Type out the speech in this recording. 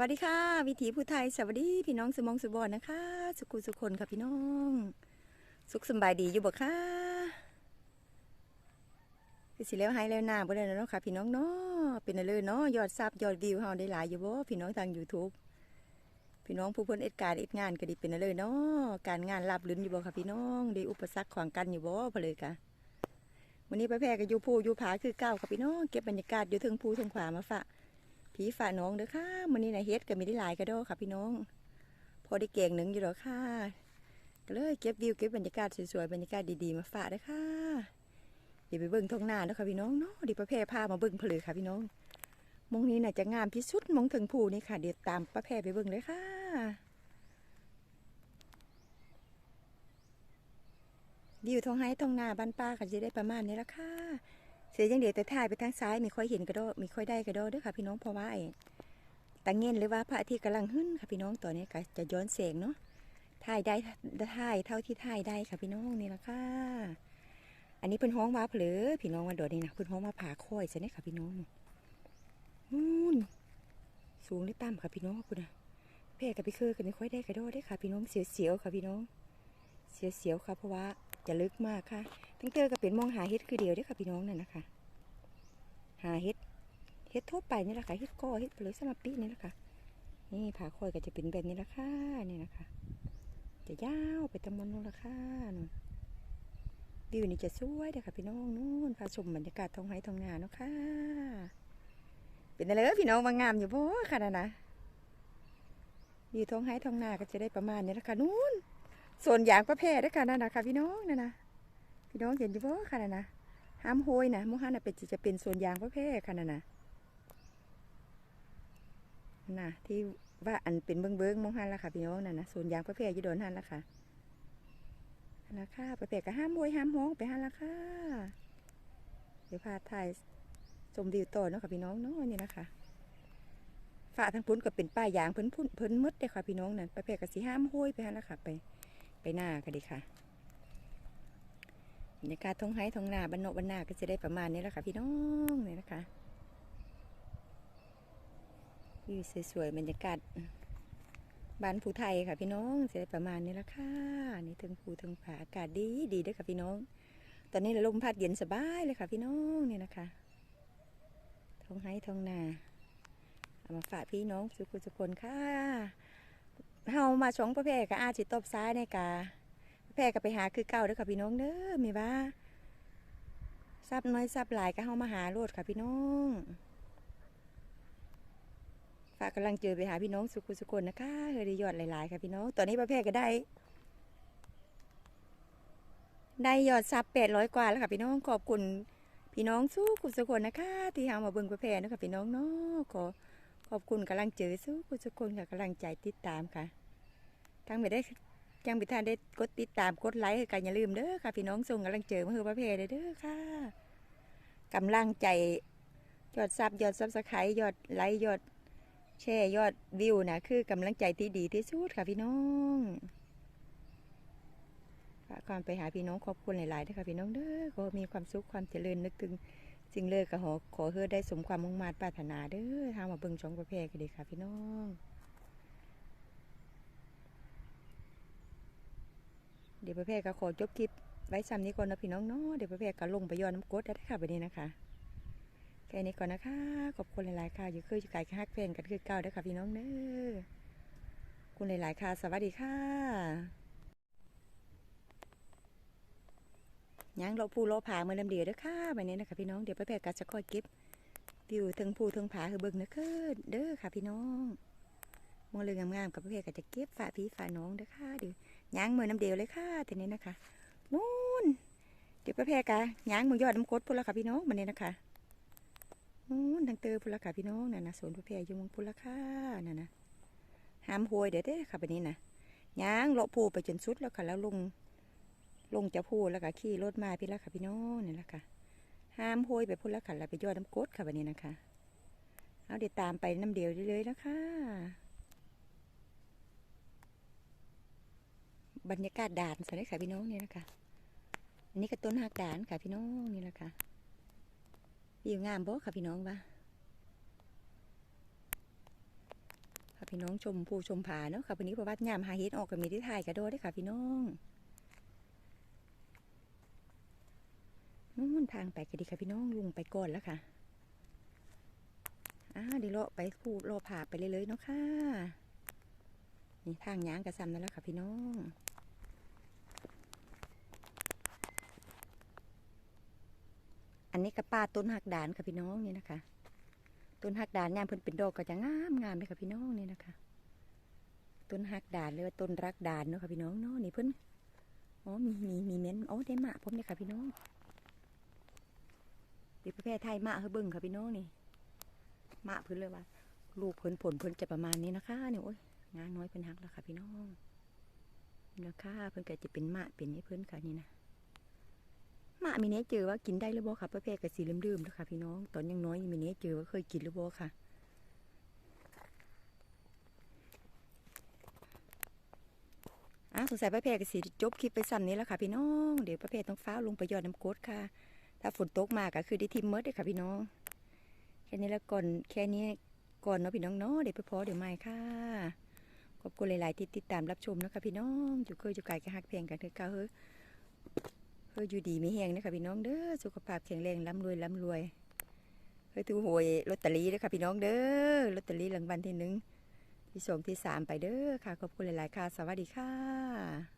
วัสดีค่ะ วิถีผู้ไทย สวัสดีพี่น้องสมองสุบอนนะคะ สุขุสุคนค่ะพี่น้อง สุขสบายดีอยู่บ่ค่ะคือสิแล้วให้แล้วหน้าบ่ได้แล้วเนาะค่ะ พี่น้องเนาะเป็นอะไรเลยเนาะยอดซับยอดวิวเฮาได้หลายอยู่บ่พี่น้องทาง YouTube พี่น้องผู้เพิ่นเอ็ดการเอ็ดงานก็ดีเป็นอะไรเลยเนาะการงานรับลื่นอยู่บ่ค่ะพี่น้องได้อุปสรรคขวางกันอยู่บ่พอเลยค่ะวันนี้ไปแพร่กับยู่ภูยูผาคือเก้าค่ะพี่น้องเก็บบรรยากาศอยู่ทึงภูทึงขวามาฝาก ผีฝ่าน้องเด้อค่ะมื้อนี้นะเฮ็ดก็มีได้หลายกระโดค่ะ พี่น้อง พอได้เก่งหนึ่งอยู่หรอกค่ะก็เลยเก็บวิวเก็บบรรยากาศสวยๆบรรยากาศดีๆมาฝากเด้ค่ะเดี๋ยวไปเบิ่งท้องนาเด้อค่ะพี่น้องเนาะเดี๋ยวประเพพามาเบิ่งเพลือค่ะพี่น้องมงนี้น่ะจะงามที่สุดมงถึงภูนี่ค่ะเดี๋ยวตามประเพไปเบิ่งเลยค่ะวิวท้องไห้ท้องนาบ้านป้าก็จะได้ประมาณนี้ละค่ะ เสียยังเดียวแต่ถ่ายไปทางซ้ายม่ค่อยเห็นกระโดดม่ค่อยได้กระโดดด้วยค่ะ พี่น้องเพราะว่าไอ้ตะเงินหรือว่าพระอาทิตย์กำลังขึ้นค่ะพี่น้องตอนนี้ก็จะย้อนแสงเนาะถ่ายได้ถ่ายเท่าที่ถ่ายได้ค่ะพี่น้องนี่ละค่ะ อันนี้เพิ่นห้องว่าเผลอพี่น้องวันโดดนี่นะเพิ่นห้องว่าผาค่อยใช่ไหมค่ะพี่น้องนู่นสูงหรือต่ำค่ะพี่น้องคุณนะแพ่กับพี่คือกันไม่ค่อยได้กระโดดได้ค่ะ พี่น้องเสียวๆค่ะพี่น้อง เสียวๆค่ะเพราะว่า จะลึกมากค่ะ ทั้งเจอก็เป็นมองหาเฮ็ดคือเดียวเด้อค่ะพี่น้องนั่นนะคะ หาเฮ็ดเฮ็ดทั่วไปนี่แหละค่ะเฮ็ดก้อเฮ็ดเปลือยสมัปีนี่แหละค่ะ นี่ผาคอยก็จะเป็นแบบนี้ละค่ะนี่นะคะ จะยาวไปตะมนนู่นละค่ะนู่นวิวนี่จะสวยเด้อค่ะพี่น้องนู่นพาชมบรรยากาศท้องไร่ท้องนาเนาะค่ะ เป็นอะไรเอ้อพี่น้องมางามอยู่บ่ค่ะนั่นนะวิวท้องไร่ท้องนาก็จะได้ประมาณนี้ละค่ะนู่น ส่วนอย่างประเภทเด้อค่ะนั่นนะคะพี่น้องนั่นนะพี่น้องเห็นอยู่บ่ค่ะนะนะห้ามโหยนะโมหันน่ะเป็นจะจะเป็นส่วนยางประเภทค่ะนะนะน่ะที่ว่าอันเป็นเบิ้งเบิ้งมองหันละค่ะพี่น้องน่ะนะส่วนยางประเภทยู่โดนหันละค่ะนละค่ะประเภทก็ห้ามโหยห้ามห้องไปหันละค่ะเดี๋ยวพาถ่ายชมวิวต่อเนาะค่ะพี่น้องเนาะนี่นะคะฝ่าทั้งพุ้นก็เป็นป้ายยางเพิ่นพุ่นเพิ่นมืดเลยค่ะพี่น้องนั่นประเภทก็สิห้ามโหยไปหันละค่ะไป ไปหน้าก็ดีค่ะบรรยากาศท้องไห้ท้องนาบ้านนบ้านนาก็จะได้ประมาณนี้แหละค่ะ พี่น้องนี่นะคะวิวสวยๆบรรยากาศบ้านภูไทยค่ะ พี่น้องจะได้ประมาณนี้แหละค่ะนี่ถึงภูถึงผาอากาศดีดีด้วยค่ะพี่น้อง ตอนนี้ลมพัดเย็นสบายเลยค่ะ พี่น้องนี่นะคะท้องไห้ท้องนาเอามาฝากพี่น้องสุขสุคนค่ะ เฮามาชงประเภทกับอาจิตตบซ้ายในกาแพร่ก็ไปหาคือเก่าเด้อค่ะพี่น้องเด้อมีว่าซับน้อยซับหลายก็เฮามาหาโลดค่ะพี่น้องฝากกำลังเจอไปหาพี่น้องสุขุสุคนนะคะเฮยได้ยอดหลายๆค่ะพี่น้องตอนนี้ประเภทก็ได้ ได้ยอดซับแปดร้อยกว่าแล้วค่ะพี่น้องขอบคุณพี่น้องสู้กุสุคนนะคะ ที่หามาเบิ่งประเภทนะคะพี่น้องเนาะขอ ขอบคุณกำลังเจอสู้กุณสุคนค่ะกำลังใจติดตามค่ะ ทั้งไม่ได้ยังไม่ทันได้กดติดตามกดไลค์กันอย่าลืมเด้อค่ะ พี่น้องส่งกำลังเจอมาเฮือประเพเด้อค่ะกำลังใจยอดซับยอดซับสไครต์ยอดไลค์ยอดแชร์ยอดวิวนะคือกำลังใจที่ดีที่สุดค่ะพี่น้องฝากความไปหาพี่น้องขอบคุณหลายๆด้วยค่ะพี่น้องเด้อขอมีความสุขความเจริญนึกถึง สิ่งเลิกกับขอขอเฮือได้สมความมุ่งมา่ปรารถนาเด้อทางมาเบิ่งช่องประเพกันดีค่ะ พี่น้องเดี๋ยวประเภทก็ขอจบคลิปไว้ซ้ำนี้ก่อนนะพี่น้องเนาะเดี๋ยวประเภทก็ลงไปย้อนน้ำกดได้ค่ะวันนี้นะคะแค่นี้ก่อนนะคะ ขอบคุณหลายๆค่ะอยู่คืออยู่ไกลฮักเพลงกันคือเก่าเด้อค่ะพี่น้องเด้อคุณหลายๆค่ะ สวัสดีค่ะ ยังเราผู้โลผาเมื่อลำเดียวเด้อค่ะวันนี้นะคะพี่น้องเดี๋ยวประเภทก็จะคอยเก็บวิวถึงผู้ถึงผาคือเบิ่งนะคือเด้อค่ะพี่น้องมองเรืองงามๆกับประเภทก็จะเก็บฝาพี่ฝาน้องเด้อค่ะเดี๋ยวย่างมือน้ำเดียวเลยค่ะทีนี้นะคะนู่นเดี๋ยวปแพรกะย่างมือยอดน้ำกรดพุ่นละค่ะพี่น้องมันนี้นะคะนู่นทางเตอพุ่นละค่ะพี่น้องน่ะนะสวนประแพรอยู่เมืองพุ่นละค่ะน่ะนะห้ามหวยเดี๋ยวเด้อค่ะแบบนี้นะย่างเลาะภูไปจนสุดแล้วค่ะแล้วลง ลงจะพูดแล้วก็ขี่รถมาพี่ละค่ะพี่น้องนี่แหละค่ะห้ามหวยไปพุ่นละค่ะแล้วไปยอดน้ำกดค่ะแบบนี้นะคะ เอาเดี๋ยวตามไปน้ำเดียวเลยๆนะคะบรรยากาศด่านสวัสดีค่ะพี่น้องนี่นะคะอันนี้ก็ต้นหักด่านค่ะพี่น้องนี่แหละค่ะวิวงามบ่ค่ะพี่น้องวะค่ะพี่น้องชมผู้ชมผาเนาะค่ะวันนี้ประวัติยามหาเฮ็ดออกกับมีที่ถ่ายกระโดดได้ค่ะพี่น้อง นทางไปก็ดีค่ะพี่น้องลุงไปก่อนแล้วค่ะอ่าเดี๋ยวเลาไปผู้เลาะผาไปเลยเลยเนาะค่ะนี่ทางย้างกระซำนั่นแหละค่ะพี่น้องอันนี้กระป้าต้นหักดานค่ะพี่น้องนี่นะคะ ต้นหักดานยามเพิ่นเป็นดอกก็จะงามงามเลยค่ะพี่น้องนี่นะคะ ต้นหักดานหรือว่าต้นรักดานเนาะค่ะพี่น้องเนาะนี่เพิ่นอ๋อมีมีมีเม้นอ๋อได้หมะผมเนี่ยค่ะพี่น้อง ดี๋ยวประเภทไทยมะเฮาเบิ่งค่ะพี่น้องนี่มะพิ่นเลยว่าลูกเพิ่นผลเพิ่นจะประมาณนี้นะคะเนี่ยโอ้ยงานน้อยเพิ่นหักแล้วค่ะพี่น้องนะคะเพิ่นก็จะเป็นมะเป็นนี่เพิ่นค่ะนี่นะมามีเนี้เจอว่ากินได้หรือบ่ค่ะประเภทกับสีลืมๆนะคะพี่น้องตอนยังน้อยมีเนี้เจอว่าเคยกินหรือบ่ค่ะอะสงสัยประเภทกับสีจบคลิปไปซ้ำนี้แล้วค่ะพี่น้อง เดี๋ยวประเภทต้องฟ้าวลงไปยอดน้ำกรดค่ะ ถ้าฝนตกมาก็คือได้ทิมเมดเลยค่ะพี่น้อง แค่นี้แล้วก่อนแค่นี้ก่อนเนาะพี่น้องเนาะเดี๋ยวไปพอเดี๋ยวใหม่ค่ะขอบคุณหลาย ๆ ที่ติดตามรับชมนะคะพี่น้องอยู่เคยอยู่ไกลก็ฮักเพลงกันเถอะค่ะเฮ้ยเฮ้ยอยู่ดีมีแหงนะคะพี่น้องเด้อสุขภาพแข็งแรงร่ำรวยร่ำรวยเฮ้ยถือหวยลอตเตอรี่นะคะพี่น้องเด้อลอตเตอรี่รางวัลที่หนึ่งที่สองที่สามไปเด้อค่ะขอบคุณหลาย ๆ ค่ะ สวัสดีค่ะ